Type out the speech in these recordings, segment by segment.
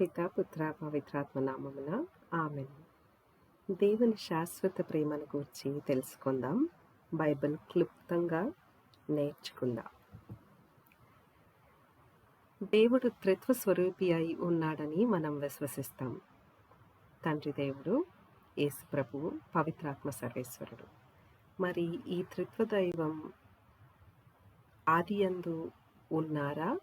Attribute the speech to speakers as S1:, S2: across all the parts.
S1: పిత పుత్ర పవిత్రాత్మ నామమున ఆమెన్. దేవుని శాశ్వత ప్రేమను గురించి తెలుసుకుందాం. బైబిల్ క్లుప్తంగా నేర్చుకుందాం. దేవుడు త్రిత్వ స్వరూపి అయి ఉన్నాడని మనం విశ్వసిస్తాం. తండ్రి దేవుడు యేసు ప్రభువు పవిత్రాత్మ సర్వేశ్వరుడు. మరి ఈ త్రిత్వ దైవం ఆదియందు ఉన్నారా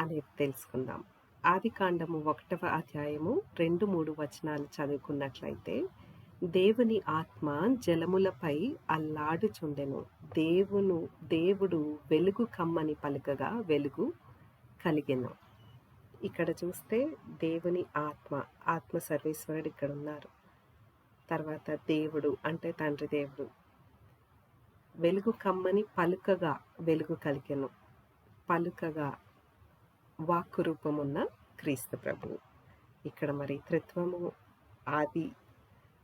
S1: అనేది తెలుసుకుందాం. ఆది కాండము ఒకటవ అధ్యాయము రెండు మూడు వచనాలు చదువుకున్నట్లయితే దేవుని ఆత్మ జలములపై అల్లాడుచుండెను. దేవును దేవుడు వెలుగు కమ్మని పలుకగా వెలుగు కలిగెను. ఇక్కడ చూస్తే దేవుని ఆత్మ ఆత్మ సర్వేశ్వరుడు ఇక్కడ ఉన్నారు. తర్వాత దేవుడు అంటే తండ్రి దేవుడు. వెలుగు కమ్మని పలుకగా వెలుగు కలిగెను. పలుకగా వాక్కు రూపమున్న క్రీస్తు ప్రభు. ఇక్కడ మరి త్రిత్వము ఆది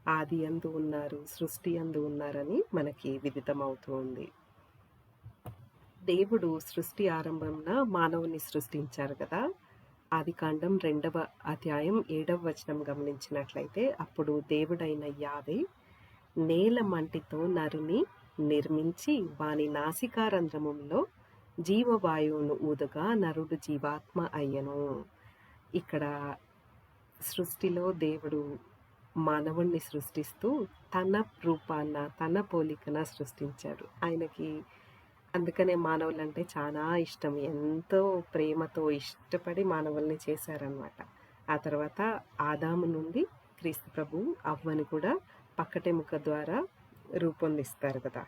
S1: ఆది అందు ఉన్నారు సృష్టి అందు ఉన్నారని మనకి విదితమవుతూ ఉంది. దేవుడు సృష్టి ఆరంభంన మానవుని సృష్టించారు కదా. ఆది కాండం రెండవ అధ్యాయం ఏడవ వచనం గమనించినట్లయితే అప్పుడు దేవుడైన యావే నేల మంటితో నరుని నిర్మించి వాని నాసికారంధ్రములో జీవవాయువును ఊదగా నరుడు జీవాత్మ అయ్యను. ఇక్కడ సృష్టిలో దేవుడు మానవుణ్ణి సృష్టిస్తూ తన రూపాన్న తన పోలికన సృష్టించాడు. ఆయనకి అందుకనే మానవులంటే చాలా ఇష్టం. ఎంతో ప్రేమతో ఇష్టపడి మానవుల్ని చేశారనమాట ఆ తర్వాత ఆదాము నుండి క్రీస్తు ప్రభు అవ్వను కూడా పక్కటెముక ద్వారా రూపొందిస్తారు కదా.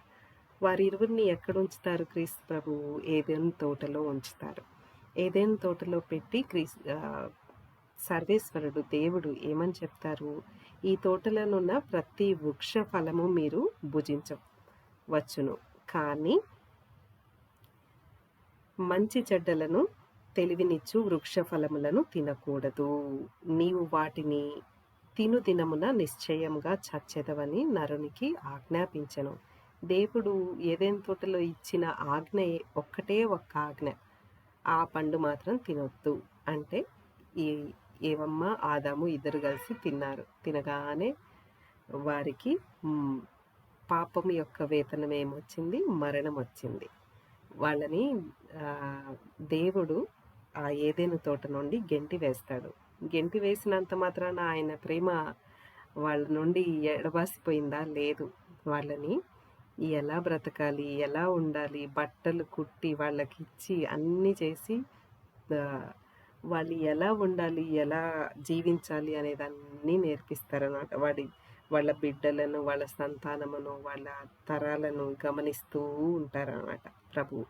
S1: వారి ఇరువురిని ఎక్కడ ఉంచుతారు క్రీస్తు ప్రభు? ఏదైనా తోటలో ఉంచుతారు. ఏదైనా తోటలో పెట్టి క్రీ సర్వేశ్వరుడు దేవుడు ఏమని చెప్తారు? ఈ తోటలోనున్న ప్రతి వృక్ష ఫలము మీరు భుజించవచ్చును. కానీ మంచి చెడ్డలను తెలివినిచ్చు వృక్ష ఫలములను తినకూడదు. నీవు వాటిని తిను దినమున నిశ్చయంగా చచ్చెదవని నరునికి ఆజ్ఞాపించను. దేవుడు ఏదైనా తోటలో ఇచ్చిన ఆజ్ఞ ఒక్కటే ఒక్క ఆజ్ఞ. ఆ పండు మాత్రం తినొద్దు. అంటే ఈ ఏవమ్మ ఆదాము ఇద్దరు కలిసి తిన్నారు. తినగానే వారికి పాపం యొక్క వేతనం ఏమొచ్చింది? మరణం వచ్చింది. వాళ్ళని దేవుడు ఆ ఏదైనా తోట నుండి గెంటి వేస్తాడు. గెంటి వేసినంత మాత్రాన ఆయన ప్రేమ వాళ్ళ నుండి ఎడబాసిపోయిందా? లేదు. వాళ్ళని ఎలా బ్రతకాలి ఎలా ఉండాలి బట్టలు కుట్టి వాళ్ళకి ఇచ్చి అన్నీ చేసి వాళ్ళు ఎలా ఉండాలి ఎలా జీవించాలి అనేదాన్ని నేర్పిస్తారనమాట. వాడి వాళ్ళ బిడ్డలను వాళ్ళ సంతానమును వాళ్ళ తరాలను గమనిస్తూ ఉంటారనమాట ప్రభు.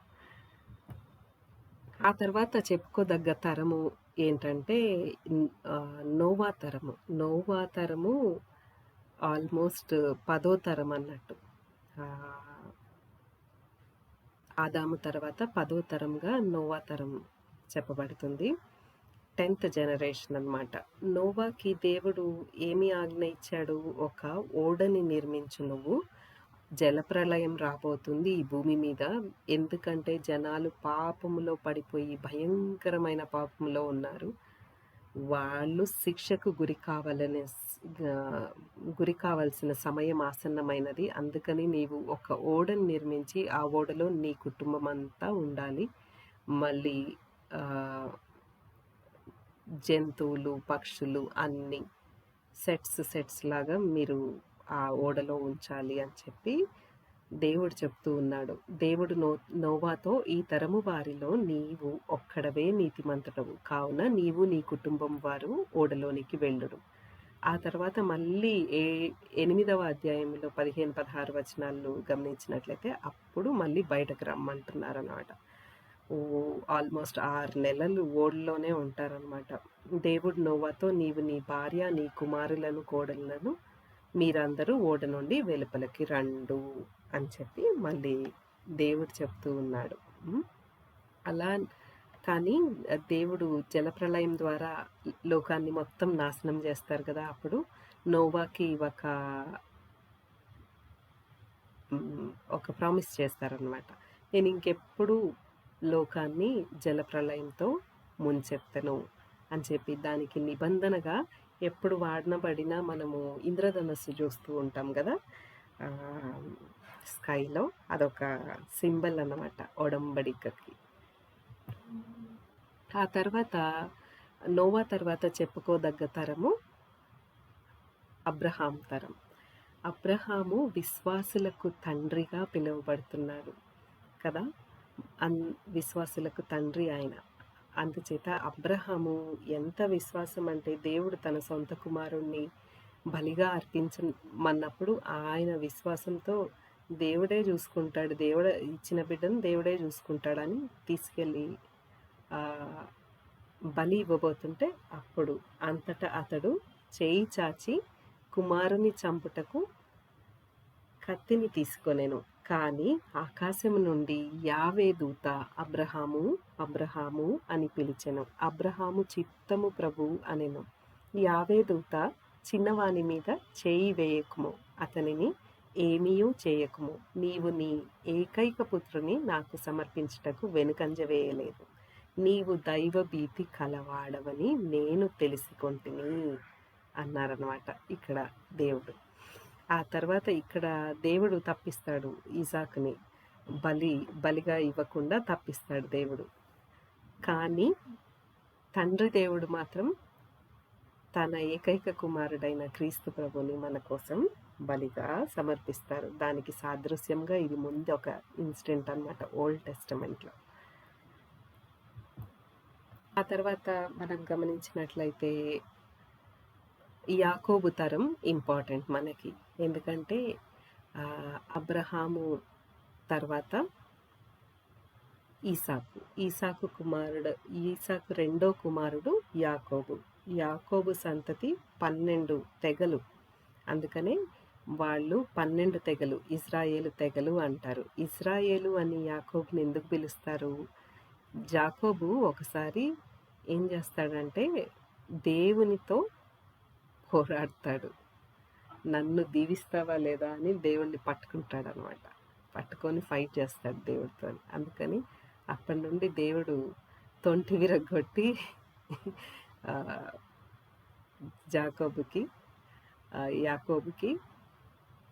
S1: ఆ తర్వాత చెప్పుకోదగ్గ తరము ఏంటంటే నోవా తరము. నోవా తరము ఆల్మోస్ట్ పదో తరం అన్నట్టు ఆదాము తర్వాత పదో తరంగా నోవా తరం చెప్పబడుతుంది. టెన్త్ జనరేషన్ అనమాట నోవాకి దేవుడు ఏమి ఆజ్ఞ ఇచ్చాడు? ఒక ఓడని నిర్మించు నువ్వు. జలప్రలయం రాబోతుంది ఈ భూమి మీద. ఎందుకంటే జనాలు పాపములో పడిపోయి భయంకరమైన పాపంలో ఉన్నారు. వాళ్ళు శిక్షకు గురి కావాలని గురి కావాల్సిన సమయం ఆసన్నమైనది. అందుకని నీవు ఒక ఓడను నిర్మించి ఆ ఓడలో నీ కుటుంబం అంతా ఉండాలి. మళ్ళీ జంతువులు పక్షులు అన్నీ సెట్స్ సెట్స్ లాగా మీరు ఆ ఓడలో ఉంచాలి అని చెప్పి దేవుడు చెప్తూ ఉన్నాడు. దేవుడు నో నోవాతో ఈ తరము వారిలో నీవు ఒక్కడవే నీతిమంతుడవు. కావున నీవు నీ కుటుంబం వారు ఓడలోనికి వెళ్ళుడు ఆ తర్వాత మళ్ళీ ఏ ఎనిమిదవ అధ్యాయంలో పదిహేను పదహారు వచనాలు గమనించినట్లయితే అప్పుడు మళ్ళీ బయటకు రమ్మంటున్నారు అనమాట ఆల్మోస్ట్ ఆరు నెలలు ఓడిలోనే ఉంటారనమాట దేవుడు నోవాతో నీవు నీ భార్య నీ కుమారులను కోడలను మీరందరూ ఓడ నుండి వెలుపలకి రండు అని చెప్పి మళ్ళీ దేవుడు చెప్తూ ఉన్నాడు. అలా కానీ దేవుడు జలప్రలయం ద్వారా లోకాన్ని మొత్తం నాశనం చేస్తారు కదా అప్పుడు. నోవాకి ఒక ఒక ప్రామిస్ చేస్తారనమాట నేను ఇంకెప్పుడు లోకాన్ని జలప్రలయంతో ముంచెత్తను అని చెప్పి దానికి నిబంధనగా ఎప్పుడు వాడనబడినా మనము ఇంద్రధనస్సు చూస్తూ ఉంటాం కదా స్కైలో. అదొక సింబల్ అన్నమాట ఒడంబడికకి. ఆ తర్వాత నోవా తర్వాత చెప్పుకోదగ్గ తరము అబ్రహాం తరం. అబ్రహాము విశ్వాసులకు తండ్రిగా పిలువబడుతున్నాడు కదా? అన్ విశ్వాసులకు తండ్రి ఆయన. అందుచేత అబ్రహాము ఎంత విశ్వాసం అంటే దేవుడు తన సొంత కుమారుణ్ణి బలిగా అర్పించమన్నప్పుడు ఆయన విశ్వాసంతో దేవుడే చూసుకుంటాడు. దేవుడే ఇచ్చిన బిడ్డను దేవుడే చూసుకుంటాడని తీసుకెళ్ళి బలి ఇవ్వబోతుంటే అప్పుడు అంతటా అతడు చేయి చాచి కుమారుని చంపుటకు కత్తిని తీసుకొనెను. కానీ ఆకాశం నుండి యావే దూత అబ్రహాము అబ్రహాము అని పిలిచెను. అబ్రహాము చిత్తము ప్రభు అనెను. యావే దూత చిన్నవాని మీద చేయి వేయకుము. అతనిని ఏమీయూ చేయకుము. నీవు నీ ఏకైక పుత్రుని నాకు సమర్పించుటకు వెనుకంజ వేయలేదు. నీవు దైవ భీతి కలవాడవని నేను తెలుసుకుంటుని అన్నారనమాట ఇక్కడ దేవుడు. ఆ తర్వాత ఇక్కడ దేవుడు తప్పిస్తాడు ఇజాక్ని బలి బలిగా ఇవ్వకుండా తప్పిస్తాడు దేవుడు. కానీ తండ్రి దేవుడు మాత్రం తన ఏకైక కుమారుడైన క్రీస్తు ప్రభుని మన కోసం బలిగా సమర్పిస్తారు. దానికి సాదృశ్యంగా ఇది ముందు ఒక ఇన్సిడెంట్ అనమాట ఓల్డ్ టెస్టమెంట్లో. ఆ తర్వాత మనం గమనించినట్లయితే యాకోబు తరం ఇంపార్టెంట్ మనకి. ఎందుకంటే అబ్రహాము తర్వాత ఈసాకు. ఈసాకు కుమారుడు ఈసాకు రెండో కుమారుడు యాకోబు. యాకోబు సంతతి పన్నెండు తెగలు. అందుకనే వాళ్ళు పన్నెండు తెగలు ఇజ్రాయేలు తెగలు అంటారు. ఇజ్రాయేలు అని యాకోబుని ఎందుకు పిలుస్తారు? జాకోబు ఒకసారి ఏం చేస్తాడంటే దేవునితో పోరాడతాడు. నన్ను దీవిస్తావా లేదా అని దేవుణ్ణి పట్టుకుంటాడు అనమాట పట్టుకొని ఫైట్ చేస్తాడు దేవుడితో. అందుకని అప్పటి నుండి దేవుడు తొంటి విరగొట్టి జాకోబుకి యాకోబుకి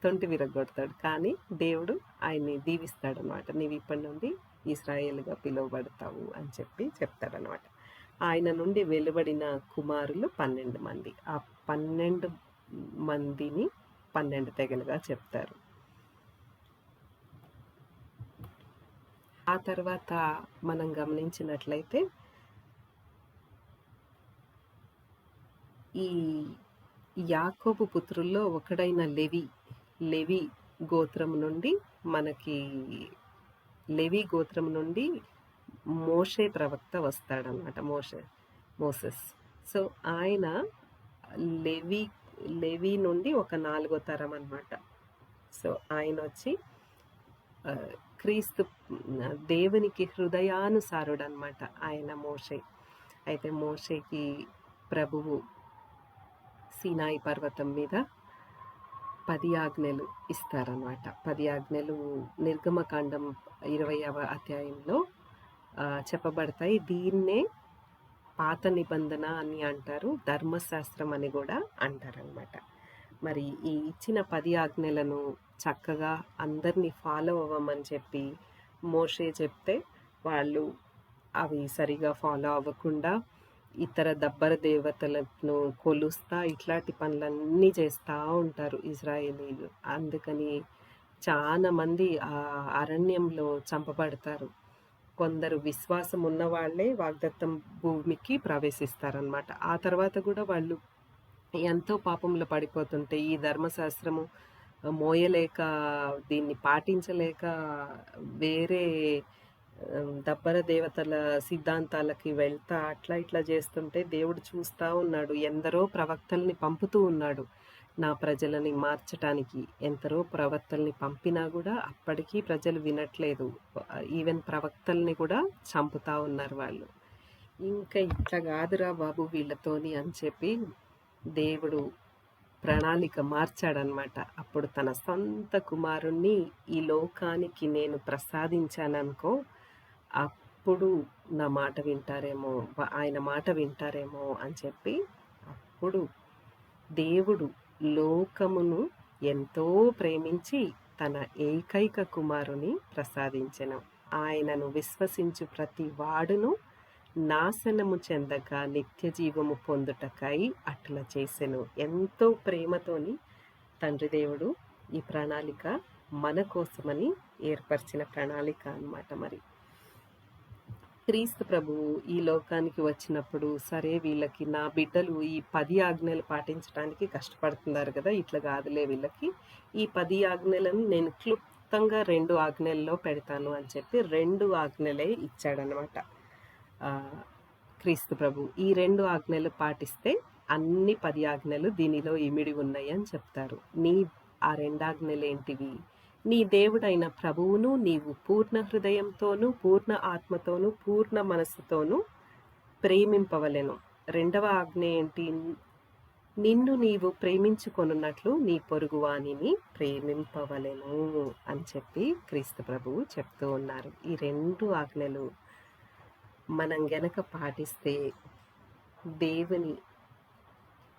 S1: తొంటి విరగొడతాడు. కానీ దేవుడు ఆయన్ని దీవిస్తాడనమాట. నీవు ఇప్పటి నుండి ఇస్రాయేల్గా పిలువబడతావు అని చెప్పి చెప్తాడనమాట ఆయన నుండి వెలువడిన కుమారులు పన్నెండు మంది. ఆ పన్నెండు మందిని పన్నెండు తెగలుగా చెప్తారు. ఆ తర్వాత మనం గమనించినట్లయితే ఈ యాకోబు పుత్రుల్లో ఒకడైన లెవి లెవి గోత్రం నుండి మనకి లెవి గోత్రం నుండి మోషే ప్రవక్త వస్తాడనమాట మోషే మోసెస్. సో ఆయన లెవి లెవి నుండి ఒక నాలుగో తరం అనమాట సో ఆయన వచ్చి క్రీస్తు దేవునికి హృదయానుసారుడు అనమాట ఆయన మోషే. అయితే మోషేకి ప్రభువు సీనాయి పర్వతం మీద పది ఆజ్ఞలు ఇస్తారనమాట పది ఆజ్ఞలు నిర్గమకాండం ఇరవైవ అధ్యాయంలో చెప్పబడతాయి. దీన్నే పాత నిబంధన అని అంటారు ధర్మశాస్త్రం అని కూడా అంటారనమాట మరి ఈ ఇచ్చిన పది ఆజ్ఞలను చక్కగా అందరినీ ఫాలో అవ్వమని చెప్పి మోషే చెప్తే వాళ్ళు అవి సరిగా ఫాలో అవ్వకుండా ఇతర దబ్బర దేవతలను కొలుస్తా ఇట్లాంటి పనులన్నీ చేస్తూ ఉంటారు ఇజ్రాయేలీలు. అందుకని చాలా మంది ఆ అరణ్యంలో చంపబడతారు. కొందరు విశ్వాసం ఉన్న వాళ్ళే వాగ్దత్తం భూమికి ప్రవేశిస్తారనమాట ఆ తర్వాత కూడా వాళ్ళు ఎంతో పాపంలో పడిపోతుంటే ఈ ధర్మశాస్త్రము మోయలేక దీన్ని పాటించలేక వేరే దబ్బర దేవతల సిద్ధాంతాలకి వెళ్తా అట్లా ఇట్లా చేస్తుంటే దేవుడు చూస్తూ ఉన్నాడు. ఎందరో ప్రవక్తల్ని పంపుతూ ఉన్నాడు. నా ప్రజలని మార్చటానికి ఎంతరో ప్రవక్తల్ని పంపినా కూడా అప్పటికీ ప్రజలు వినట్లేదు. ఈవెన్ ప్రవక్తల్ని కూడా చంపుతా ఉన్నారు వాళ్ళు. ఇంకా ఇట్లా కాదురా బాబు వీళ్ళతోని అని చెప్పి దేవుడు ప్రణాళిక మార్చాడనమాట అప్పుడు తన సొంత కుమారుణ్ణి ఈ లోకానికి నేను ప్రసాదించాననుకో అప్పుడు నా మాట వింటారేమో ఆయన మాట వింటారేమో అని చెప్పి అప్పుడు దేవుడు లోకమును ఎంతో ప్రేమించి తన ఏకైక కుమారుని ప్రసాదించెను. ఆయనను విశ్వసించు ప్రతి వాడును నాశనము చెందక నిత్య జీవము పొందుటకై అట్లా చేసెను. ఎంతో ప్రేమతోని తండ్రి దేవుడు ఈ ప్రణాళిక మన కోసమని ఏర్పరిచిన ప్రణాళిక అనమాట మరి. క్రీస్తు ప్రభువు ఈ లోకానికి వచ్చినప్పుడు సరే వీళ్ళకి నా బిడ్డలు ఈ పది ఆజ్ఞలు పాటించడానికి కష్టపడుతున్నారు కదా ఇట్లా కాదులే వీళ్ళకి. ఈ పది ఆజ్ఞలను నేను క్లుప్తంగా రెండు ఆజ్ఞల్లో పెడతాను అని చెప్పి రెండు ఆజ్ఞలే ఇచ్చాడనమాట క్రీస్తు ప్రభు ఈ రెండు ఆజ్ఞలు పాటిస్తే అన్ని పది ఆజ్ఞలు దీనిలో ఇమిడి ఉన్నాయి అని చెప్తారు. నీ ఆ రెండు ఆజ్ఞలు ఏంటివి నీ దేవుడైన ప్రభువును నీవు పూర్ణ హృదయంతోనూ పూర్ణ ఆత్మతోనూ పూర్ణ మనస్సుతోనూ ప్రేమింపవలెను. రెండవ ఆజ్ఞ ఏంటి? నిన్ను నీవు ప్రేమించుకొనున్నట్లు నీ పొరుగువాణిని ప్రేమింపవలెను అని చెప్పి క్రీస్తు ప్రభువు చెప్తూ ఉన్నారు. ఈ రెండు ఆజ్ఞలు మనం గనక పాటిస్తే దేవుని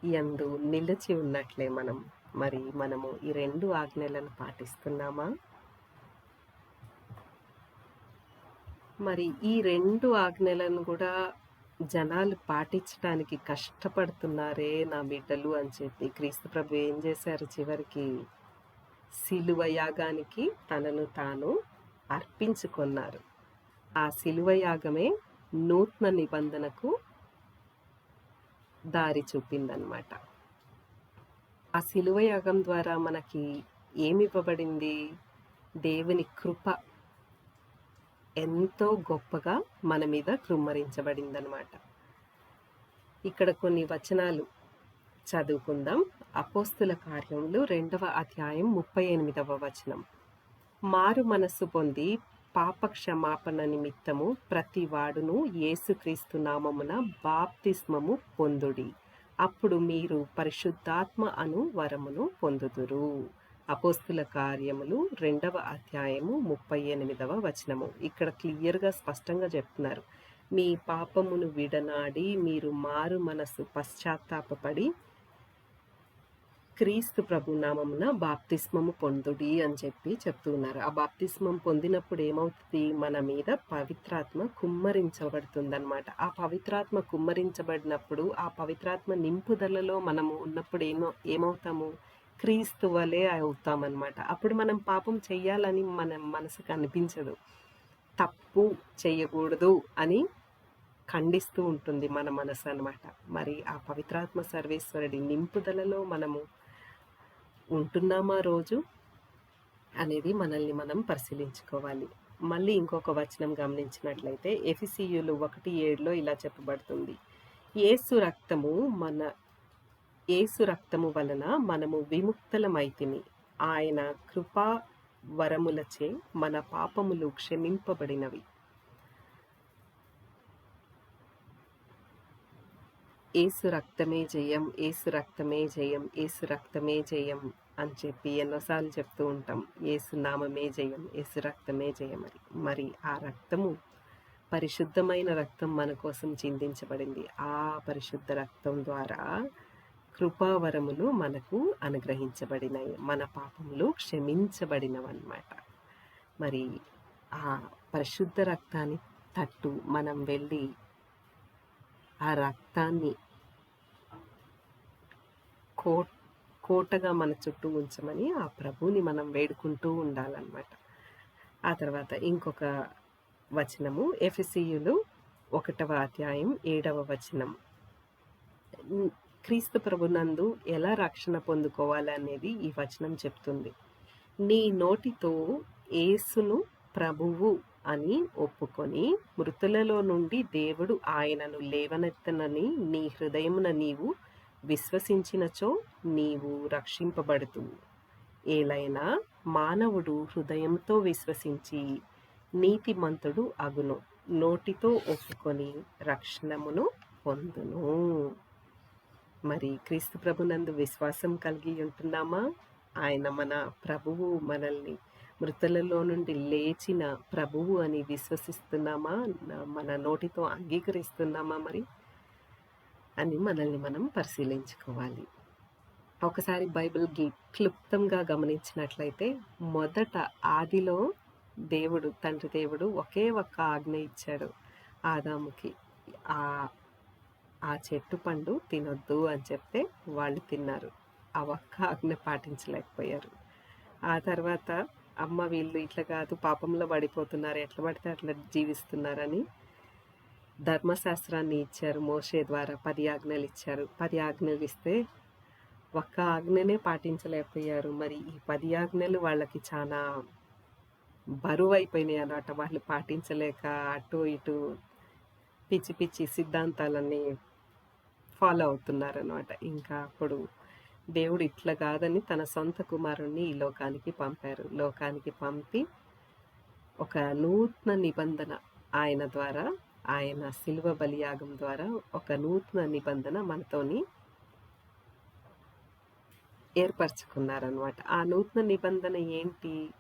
S1: ఎందు నిలిచి ఉన్నట్లే మనం మరి మనము ఈ రెండు ఆజ్ఞలను పాటిస్తున్నామా? మరి ఈ రెండు ఆజ్ఞలను కూడా జనాలు పాటించడానికి కష్టపడుతున్నారే నా బిడ్డలు అని చెప్పి క్రీస్తు ప్రభు ఏం చేశారు చివరికి? శిలువ యాగానికి తనను తాను అర్పించుకున్నారు. ఆ శిలువ యాగమే నూతన నిబంధనకు దారి చూపిందనమాట ఆ శిలువ యాగం ద్వారా మనకి ఏమి ఇవ్వబడింది దేవుని కృప ఎంతో గొప్పగా మన మీద కృమ్మరించబడిందనమాట. ఇక్కడ కొన్ని వచనాలు చదువుకుందాం. అపోస్తుల కార్యములు రెండవ అధ్యాయం ముప్పై ఎనిమిదవ వచనం. మారు మనస్సు పొంది పాప క్షమాపణ నిమిత్తము ప్రతి వాడును యేసుక్రీస్తు నామమున బాప్తిస్మము పొందుడి. అప్పుడు మీరు పరిశుద్ధాత్మ అను వరమును పొందుదురు. అపోస్తుల కార్యములు రెండవ అధ్యాయము ముప్పై ఎనిమిదవ వచనము. ఇక్కడ క్లియర్గా స్పష్టంగా చెప్తున్నారు. మీ పాపమును విడనాడి మీరు మారు మనసు పశ్చాత్తాపడి క్రీస్తు ప్రభు నామమున బాప్తిస్మము పొందుడి అని చెప్పి చెప్తున్నారు ఆ బాప్తిస్మం పొందినప్పుడు ఏమవుతుంది? మన మీద పవిత్రాత్మ కుమ్మరించబడుతుందన్నమాట. ఆ పవిత్రాత్మ కుమ్మరించబడినప్పుడు ఆ పవిత్రాత్మ నింపుదలలో మనము ఉన్నప్పుడు ఏమో ఏమవుతాము? క్రీస్తు వలె అవుతామన్నమాట. అప్పుడు మనం పాపం చెయ్యాలని మన మనసుకు అనిపించదు. తప్పు చేయకూడదు అని ఖండిస్తూ ఉంటుంది మన మనసు అనమాట మరి ఆ పవిత్రాత్మ సర్వేశ్వరుడి నింపుదలలో మనము ఉంటున్నామా రోజు అనేది మనల్ని మనం పరిశీలించుకోవాలి. మళ్ళీ ఇంకొక వచనం గమనించినట్లయితే ఎఫిసియులు ఒకటి ఏడులో ఇలా చెప్పబడుతుంది. ఏసు రక్తము మన ఏసు రక్తము వలన మనము విముక్తలమైతిమి. ఆయన కృపా వరములచే మన పాపములు క్షమింపబడినవి. ఏసు రక్తమే జయం ఏసు రక్తమే జయం ఏసు రక్తమే జయం అని చెప్పి ఎన్నోసార్లు చెప్తూ ఉంటాం. ఏసు నామమే జయం ఏసు రక్తమే జయం అని. మరి ఆ రక్తము పరిశుద్ధమైన రక్తం మన కోసం చిందించబడింది. ఆ పరిశుద్ధ రక్తం ద్వారా కృపావరములు మనకు అనుగ్రహించబడినాయి మన పాపములు క్షమించబడినవన్నమాట. మరి ఆ పరిశుద్ధ రక్తాన్ని తట్టు మనం వెళ్ళి ఆ రక్తాన్ని కో కోటగా మన చుట్టూ ఉంచమని ఆ ప్రభువుని మనం వేడుకుంటూ ఉండాలన్నమాట. ఆ తర్వాత ఇంకొక వచనము ఎఫ్సియులు ఒకటవ అధ్యాయం ఏడవ వచనం. క్రీస్తు ప్రభునందు ఎలా రక్షణ పొందుకోవాలనేది ఈ వచనం చెప్తుంది. నీ నోటితో ఏసును ప్రభువు అని ఒప్పుకొని మృతులలో నుండి దేవుడు ఆయనను లేవనెత్తనని నీ హృదయమున నీవు విశ్వసించినచో నీవు రక్షింపబడుతూ ఏలైనా మానవుడు హృదయంతో విశ్వసించి నీతిమంతుడు అగును. నోటితో ఒప్పుకొని రక్షణమును పొందును. మరి క్రీస్తు ప్రభునందు విశ్వాసం కలిగి ఉంటున్నామా? ఆయన మన ప్రభువు మనల్ని మృతులలో నుండి లేచిన ప్రభువు అని విశ్వసిస్తున్నామా? మన నోటితో అంగీకరిస్తున్నామా మరి? అని మనల్ని మనం పరిశీలించుకోవాలి. ఒకసారి బైబిల్ క్లుప్తంగా గమనించినట్లయితే మొదట ఆదిలో దేవుడు తండ్రి దేవుడు ఒకే ఒక్క ఆజ్ఞ ఇచ్చాడు. ఆదాముకి ఆ ఆ చెట్టు పండు తినొద్దు అని చెప్తే వాళ్ళు తిన్నారు. ఆ ఒక్క ఆజ్ఞ పాటించలేకపోయారు. ఆ తర్వాత అమ్మ వీళ్ళు ఇట్లా కాదు పాపంలో పడిపోతున్నారు ఎట్లా పడితే అట్లా జీవిస్తున్నారని ధర్మశాస్త్రాన్ని ఇచ్చారు మోషే ద్వారా పది ఆజ్ఞలు ఇచ్చారు. పది ఆజ్ఞలు ఇస్తే ఒక్క ఆజ్ఞనే పాటించలేకపోయారు. మరి ఈ పది ఆజ్ఞలు వాళ్ళకి చాలా బరువు అయిపోయినాయి అన్నమాట. వాళ్ళు పాటించలేక అటు ఇటు పిచ్చి పిచ్చి సిద్ధాంతాలన్నీ ఫాలో అవుతున్నారు అన్నమాట ఇంకా అప్పుడు దేవుడు ఇట్లా కాదని తన సొంత కుమారుణ్ణి ఈ లోకానికి పంపారు. లోకానికి పంపి ఒక నూతన నిబంధన ఆయన ద్వారా ఆయన శిల్వ బలియాగం ద్వారా ఒక నూతన నిబంధన మనతోని ఏర్పరచుకున్నారనమాట ఆ నూతన నిబంధన ఏంటి?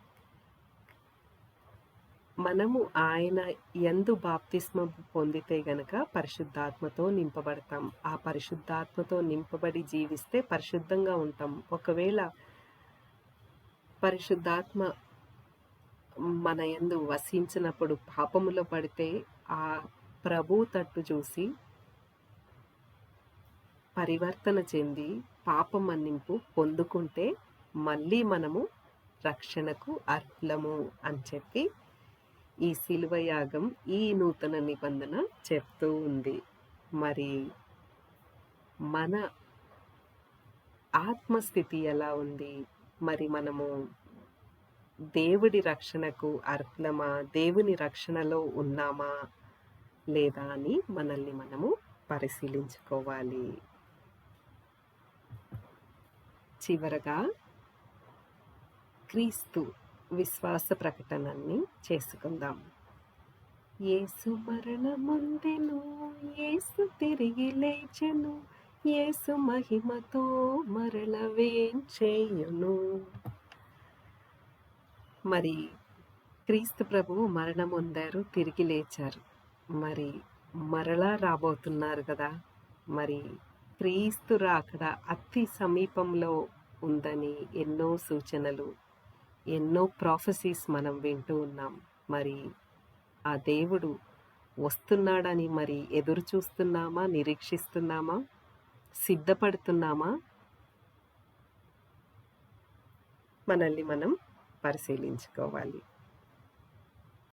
S1: మనము ఆయన ఎందు బాప్తిస్మ పొందితే గనక పరిశుద్ధాత్మతో నింపబడతాం. ఆ పరిశుద్ధాత్మతో నింపబడి జీవిస్తే పరిశుద్ధంగా ఉంటాం. ఒకవేళ పరిశుద్ధాత్మ మన ఎందు వసించినప్పుడు పాపములో పడితే ఆ ప్రభు తట్టు చూసి పరివర్తన చెంది పాప మన్నింపు పొందుకుంటే మళ్ళీ మనము రక్షణకు అర్హులము అని చెప్పి ఈ శిలువ యాగం ఈ నూతన నిబంధన చెప్తూ ఉంది. మరి మన ఆత్మస్థితి ఎలా ఉంది? మరి మనము దేవుడి రక్షణకు అర్హులమా దేవుని రక్షణలో ఉన్నామా? లేదా అని మనల్ని మనము పరిశీలించుకోవాలి. చివరగా క్రీస్తు విశ్వాస ప్రకటనని చేసుకుందాం. ఏసు మరణముందెను ఏసు తిరిగి లేచెను ఏసు మహిమతో మరల వేంచేయును మరి క్రీస్తు ప్రభువు మరణం తిరిగి లేచారు. మరి మరలా రాబోతున్నారు కదా. మరి క్రీస్తు రాకడ అతి సమీపంలో ఉందని ఎన్నో సూచనలు ఎన్నో ప్రాఫెసీస్ మనం వింటూ ఉన్నాం. మరి ఆ దేవుడు వస్తున్నాడని మరి ఎదురు చూస్తున్నామా నిరీక్షిస్తున్నామా? సిద్ధపడుతున్నామా? మనల్ని మనం పరిశీలించుకోవాలి.